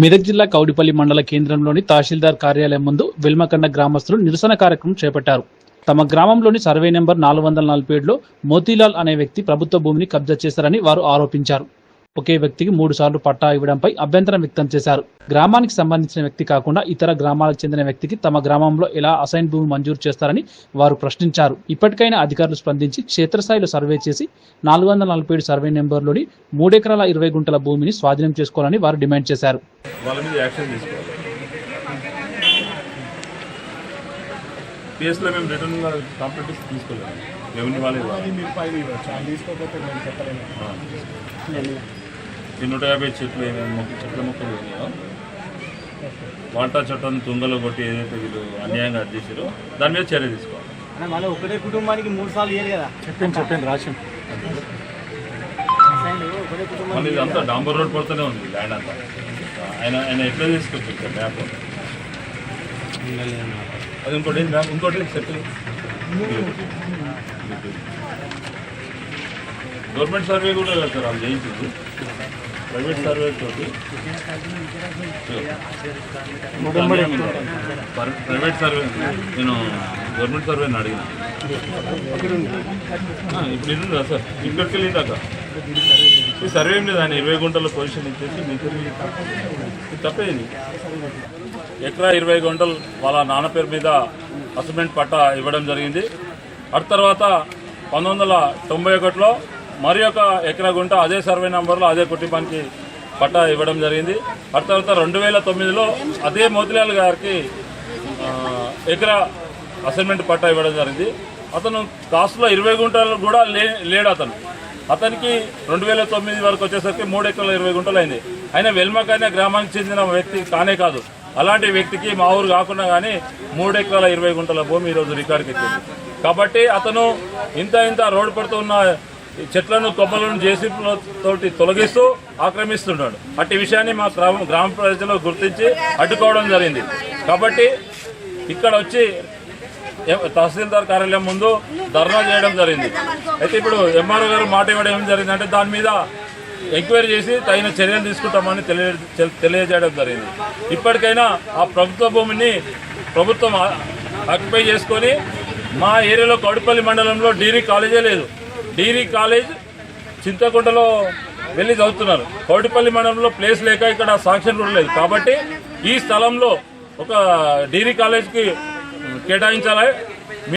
మెదక్ జిల్లా కౌడిపల్లి మండల కేంద్రంలోని తహసీల్దార్ కార్యాలయం ముందు వెల్మకండ గ్రామస్తులు నిరసన కార్యక్రమం చేపట్టారు. తమ గ్రామంలోని సర్వే నెంబర్ నాలుగు వందల నలభై ఏడులో మోతీలాల్ అనే వ్యక్తి ప్రభుత్వ భూమిని కబ్జా చేశారని వారు ఆరోపించారు. ఒకే వ్యక్తికి మూడు సార్లు పట్టా ఇవ్వడంపై అభ్యంతరం వ్యక్తం చేశారు. గ్రామానికి సంబంధించిన వ్యక్తి కాకుండా ఇతర గ్రామాలకు చెందిన వ్యక్తికి తమ గ్రామంలో ఎలా అసైన్ భూమి మంజూరు చేస్తారని వారు ప్రశ్నించారు. ఇప్పటికైనా అధికారులు స్పందించి క్షేత్రస్థాయిలో సర్వే చేసి నాలుగు వందల నలభై ఏడు సర్వే నెంబర్లోని మూడెకరాల ఇరవై గుంటల భూమిని స్వాధీనం చేసుకోవాలని వారు డిమాండ్ చేశారు. కేసులో మేము రిటర్న్ కంప్లీట్ తీసుకోలేదు. రెవెన్యూ వాళ్ళే తీసుకోకపోతే. ఈ నూట యాభై చెట్లు మొక్క చెట్ల మొక్కలు ఉన్నాయో వంట చట్టం తుంగలో కొట్టి ఏదైతే వీళ్ళు అన్యాయంగా అది చేసారో దాని మీద చర్య తీసుకోవాలి. మళ్ళీ ఒకటే కుటుంబానికి మూడు సార్లు ఇయ్యారు కదా. చెప్పండి చెప్పండి రాసి. మళ్ళీ ఇదంతా డాంబర్ రోడ్ పడుతూనే ఉంది ల్యాండ్ అంతా. ఆయన ఆయన ఎట్లా తీసుకొచ్చారు మ్యాప్? అది ఇంకోటి మ్యాప్? ఇంకోటి సెటిల్ గవర్నమెంట్ సర్వే కూడా కదా సార్ వాళ్ళు చేయించింది. ప్రైవేట్ సర్వే తోటి ప్రైవేట్ సర్వే నేను గవర్నమెంట్ సర్వేని అడిగిన. ఇప్పుడు ఇది ఉందా సార్? ఇక్కడికి వెళ్ళిందాక ఈ సర్వే ఏం లేదు ఆయన ఇరవై గుంటల పొజిషన్ ఇచ్చేసి మీకు తప్పేది ఎకరా ఇరవై గుంటలు వాళ్ళ నాన్న పేరు మీద అసమెంట్ పట్టా ఇవ్వడం జరిగింది. అటు తర్వాత పంతొమ్మిది వందల తొంభై ఒకటిలో మరి ఒక ఎకరా గుంట అదే సర్వే నంబర్లో అదే కుటుంబానికి పట్టా ఇవ్వడం జరిగింది. ఆ తర్వాత రెండు వేల తొమ్మిదిలో అదే మోతిలాల్ గారికి ఎకరా అసైన్మెంట్ పట్టా ఇవ్వడం జరిగింది. అతను కాస్ట్లో ఇరవై గుంటలు కూడా లే లేడు అతను. అతనికి రెండు వేల తొమ్మిది వరకు వచ్చేసరికి మూడు ఎకరాల ఇరవై గుంటలు అయింది. ఆయన వెల్మకైన గ్రామానికి చెందిన వ్యక్తి కానే కాదు. అలాంటి వ్యక్తికి మా ఊరు కాకుండా కానీ మూడు ఎకరాల ఇరవై గుంటల భూమి ఈరోజు రికార్డుకి ఎక్కింది. కాబట్టి అతను ఇంత ఇంత రోడ్డు పడుతున్న చెట్లను కొమ్మలను జేసీ తోటి తొలగిస్తూ ఆక్రమిస్తున్నాడు. అట్టి విషయాన్ని మా గ్రామ గ్రామ ప్రజలు గుర్తించి అడ్డుకోవడం జరిగింది. కాబట్టి ఇక్కడ వచ్చి తహసీల్దార్ కార్యాలయం ముందు ధర్నా చేయడం జరిగింది. అయితే ఇప్పుడు ఎంఆర్ఓ గారు మాట ఇవ్వడం ఏం జరిగిందంటే దాని మీద ఎంక్వైరీ చేసి తగిన చర్యలు తీసుకుంటామని తెలియ తెలియజేయడం జరిగింది. ఇప్పటికైనా ఆ ప్రభుత్వ భూమిని ప్రభుత్వం ఆక్యుపై చేసుకొని మా ఏరియాలో కౌడిపల్లి మండలంలో డిగ్రీ కాలేజే లేదు. డిగ్రీ కాలేజ్ చింతకుంటలో వెళ్ళి చదువుతున్నారు. కోటిపల్లి మండలంలో ప్లేస్ లేక ఇక్కడ సాంక్షన్ కూడా లేదు. కాబట్టి ఈ స్థలంలో ఒక డిగ్రీ కాలేజ్కి కేటాయించాలి.